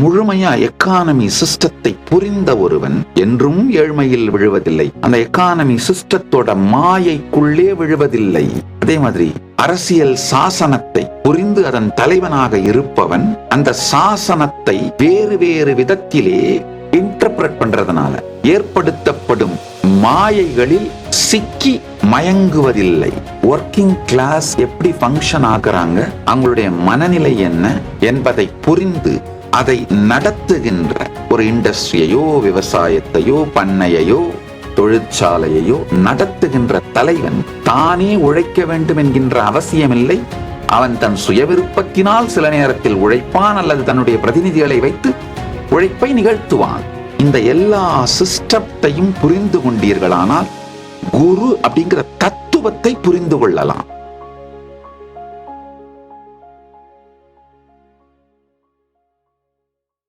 முழுமையா எக்கானமி சிஸ்டத்தை புரிந்த ஒருவன் என்றும் ஏழ்மையில் விழுவதில்லை. அந்த எக்கானமி சிஸ்டத்தோட மாயைக்குள்ளே விழுவதில்லை. அதே மாதிரி அரசியல் சாசனத்தை புரிந்து அதன் தலைவனாக இருப்பவன் அந்த சாசனத்தை வேறு வேறு விதத்திலே இன்டர்பிரட் பண்றதுனால ஏற்படுத்தப்படும் மாயைகளில் சிக்கி மயங்குவதில்லை. ஒர்க்கிங் கிளாஸ் எப்படி ஃபங்க்ஷன் ஆகுறாங்க? அவங்களுடைய மனநிலை என்ன என்பதை புரிந்து அதை நடத்துகின்ற ஒரு இண்டஸ்ட்ரியையோ விவசாயத்தையோ பண்ணையையோ தொழிற்சாலையையோ நடத்துகின்ற தலைவன் தானே உழைக்க வேண்டும் என்கின்ற அவசியமில்லை. அவன் தன் சுயவிருப்பத்தினால் சில நேரத்தில் உழைப்பான் அல்லது தன்னுடைய பிரதிநிதிகளை வைத்து உழைப்பை நிகழ்த்துவான். இந்த எல்லா சிஸ்டத்தையும் புரிந்து கொண்டீர்களானால் குரு அப்படிங்கிற தத்துவத்தை புரிந்து கொள்ளலாம்.